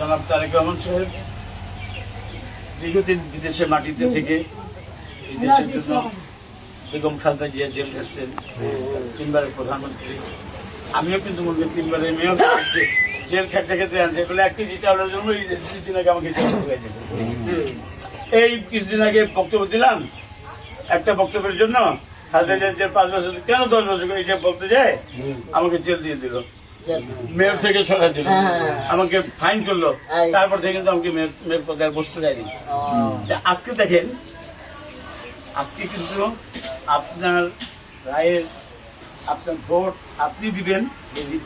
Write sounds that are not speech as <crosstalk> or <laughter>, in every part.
জনাব তারেক রহমান সাহেব দীর্ঘদিন বিদেশে মাটিতে থেকে এই দেশের জন্য বেগম খালদা জিয়া জেল গেছেন তিনবারের প্রধানমন্ত্রী। আমিও কিন্তু মনে করি তিনবারের মেয়র। জেল খেতে খেতে আনছে। বলে এক কেজি চাউলের জন্য এই যে কিছুদিন আগে আমাকে জেল। এই কিছুদিন আগে বক্তব্য দিলাম। একটা বক্তব্যের জন্য খালদা জিয়া যে পাঁচ বছর কেন দশ বছর করে এটা বলতে যায়? আমাকে জেল দিয়ে দিল। মেয়র থেকে সরাই দিল। হ্যাঁ। আমাকে ফাইন করল। তারপর থেকে কিন্তু আমাকে মেয়র পদে আর বসতে দেয়নি। তা আজকে দেখেন আজকে কিন্তু আপনার রায়ের আপনার ভোট আপনি দিবেন এই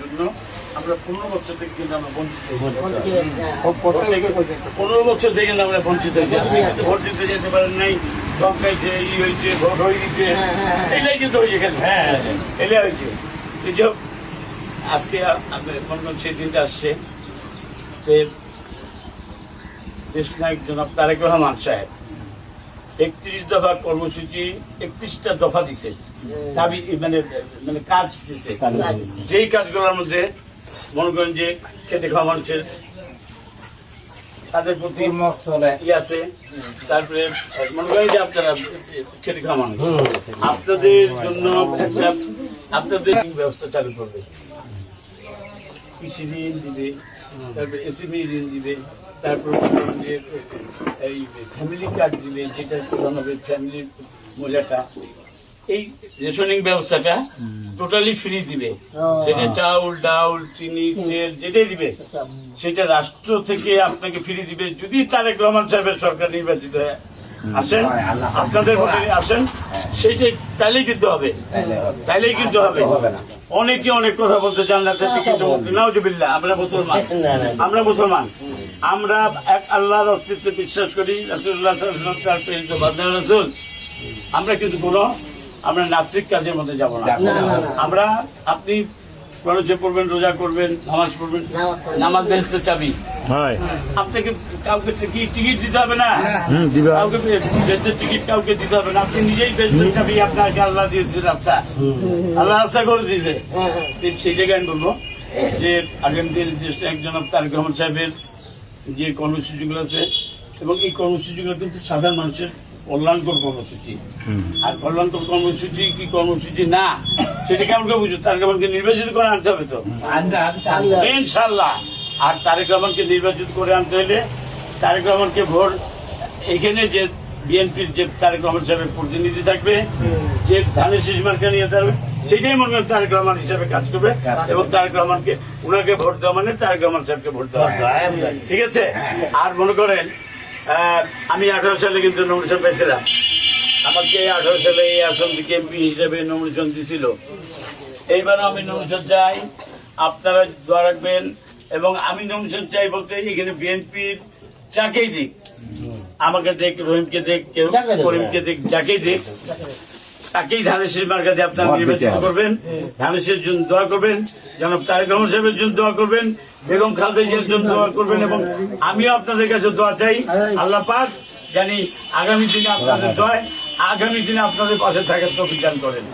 জন্য। আমরা পনেরো বছর থেকে কিন্তু আমরা বঞ্চিত হয়েছি। পনেরো বছর থেকে কিন্তু আমরা বঞ্চিত হয়েছি আপনি কিন্তু ভোট দিতে যেতে পারেন নাই টঙ্কাইছে ই হয়েছে ভোট হয়ে গেছে হ্যাঁ, হ্যাঁ, হ্যাঁ। এটাই কিন্তু হয়েছে হ্যাঁ। এটাই হয়েছে। এই যে আজকে সেই দিনটা আসছে। যে দেশ নায়ক জনাব তারেক রহমান সাহেব একত্রিশ দফা কর্মসূচি একত্রিশটা দফা দিছে। দাবি মানে মানে কাজ দিছে। যেই কাজগুলোর মধ্যে মনে করেন যে খেটে খাওয়া মানুষের তাদের প্রতি ই আছে। তারপরে মনে করেন যে আপনারা খেটে খাওয়া মানুষ। আপনাদের জন্য আপনাদের ব্যবস্থা চালু করবে। কৃষি ঋণ দিবে তারপরে এসএমই ঋণ দিবে তারপর এই ফ্যামিলি কার্ড দিবে যেটা প্রধান হবে ফ্যামিলির মূল্যটা এই রেশনিং ব্যবস্থাটা টোটালি ফ্রি দিবে। সেটা চাউল ডাউল চিনি তেল যেটাই দিবে সেটা রাষ্ট্র থেকে আপনাকে ফ্রি দিবে। যদি তারেক রহমান সাহেবের সরকার নির্বাচিত হয় আসেন আপনাদের ভোটে আসেন সেইটাই তাইলেই কিন্তু হবে। তাইলেই কিন্তু হবে। অনেকে অনেক কথা বলতে জান্নাতের টিকিট নাউজুবিল্লাহ আমরা মুসলমান। <laughs> আমরা মুসলমান। আমরা এক আল্লাহর অস্তিত্বে বিশ্বাস করি তার প্রেরিত রাসূল। আমরা কিন্তু কোনো আমরা নাস্তিক কাজের মধ্যে যাব না। আমরা আপনি কোরআন পড়বেন রোজা করবেন নামাজ পড়বেন নামাজ। বেহেস্তের চাবি। আপনাকে কাউকে টিকিট টিকিট দিতে হবে না? কাউকে বেস্টের টিকিট কাউকে দিতে হবে না। আপনি নিজেই বেস্টের চাবি আপনাকে আল্লাহ দিয়ে দিতে রাস্তা আল্লাহ রাস্তা করে দিয়েছে। সেই জায়গায় আমি বলব যে আগামী দিন দেশটা একজন তারেক রহমান সাহেবের যে কর্মসূচিগুলো আছে এবং এই কর্মসূচিগুলো কিন্তু সাধারণ মানুষের কল্যাণকর কর্মসূচি। আর কল্যাণকর কর্মসূচি কি কর্মসূচি? না। সেটা কেমন করে বুঝো তারেক রহমানকে নির্বাচিত করে আনতে হবে তো। ইনশাল্লাহ আর তারেক রহমানকে নির্বাচিত করে আনতে হলে তারেক রহমানকে ভোট এখানে যে বিএনপির যে তারেক রহমান সাহেবের প্রতিনিধি থাকবে যে ধানের শীষ মার্কা নিয়ে থাকবে সেটাই মনে করেন তারেক রহমান হিসাবে কাজ করবে। এবং তারেক রহমানকে উনাকে ভোট দেওয়া মানে তারেক রহমান সাহেবকে ভোট দেওয়া ঠিক আছে? আর মনে করেন আমি আঠারো সালে কিন্তু নমিনেশন পেয়েছিলাম। আমাকে আঠারো সালে এই আসন থেকে এমপি হিসেবে নমিনেশন দিছিল। এইবার আমি নমিনেশন চাই। আপনারা দোয়া রাখবেন এবং আমি নমিনেশন চাই বলতে এখানে বিএনপির যাকেই দিক আমাকে দেখ রহিমকে দেখ কেউ। করিমকে দেখ যাকেই দেখ তাকেই ধানের শীষ মার্কা দিয়ে আপনারা নির্বাচিত করবেন। শীষ জন্য দোয়া করবেন। জনাব তারেক রহমান সাহেবের জন্য দোয়া করবেন। বেগম খালদের জিয়ার জন্য দোয়া করবেন এবং আমিও আপনাদের কাছে দোয়া চাই। আল্লাহ পাক জানি আগামী দিনে আপনাদের জয় আগামী দিনে আপনাদের পাশে থাকার তো বিজ্ঞান করেন।